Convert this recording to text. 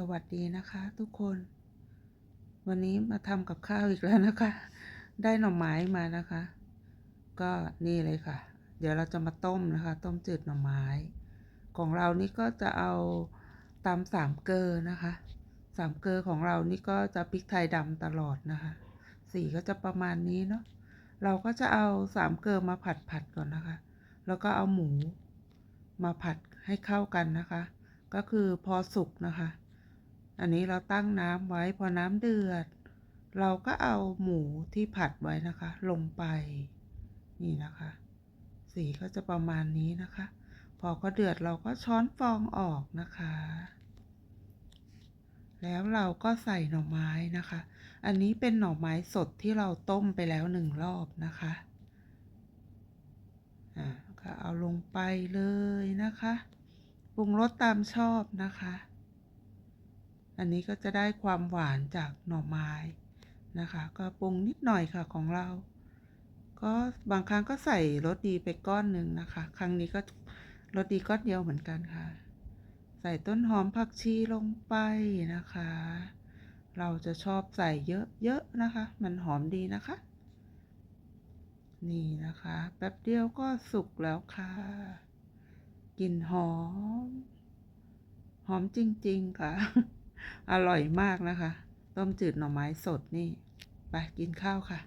สวัสดีนะคะทุกคน วันนี้มาทำกับข้าวอีกแล้วนะคะ ได้หน่อไม้มานะคะ ก็นี่เลยค่ะ เดี๋ยวเราจะมาต้มนะคะ ต้มจืดหน่อไม้ ของเรานี่ก็จะเอาตำสามเกลอนะคะสามเกลอของเรานี่ก็จะพริกไทยดำตลอดนะคะ สีก็จะประมาณนี้เนาะเราก็จะเอาสามเกลอมาผัดผัดก่อนนะคะ แล้วก็เอาหมูมาผัดให้เข้ากันนะคะ ก็คือพอสุกนะคะ อันนี้เราตั้งน้ำไว้พอน้ำเดือด เราก็เอาหมูที่ผัดไว้นะคะ ลงไป นี่นะคะ สีก็จะประมาณนี้นะคะ พอเขาเดือดเราก็ช้อนฟองออกนะคะ แล้วเราก็ใส่หน่อไม้นะคะ อันนี้เป็นหน่อไม้สดที่เราต้มไปแล้วหนึ่งรอบนะคะอ่าก็เอาลงไปเลยนะคะปรุงรสตามชอบนะคะ อันนี้ก็จะได้ความหวานจากหน่อไม้นะคะ ก็ปรุงนิดหน่อยค่ะของเรา ก็บางครั้งก็ใส่รสดีไปก้อนหนึ่งนะคะ ครั้งนี้ก็รสดีก้อนเดียวเหมือนกันค่ะ ใส่ต้นหอมผักชีลงไปนะคะ เราจะชอบใส่เยอะๆนะคะ มันหอมดีนะคะ นี่นะคะ แป๊บเดียวก็สุกแล้วค่ะกลิ่นหอม หอมจริง ๆ ค่ะ อร่อยมากนะคะ ต้มจืดหน่อไม้สดนี่ ไปกินข้าวค่ะ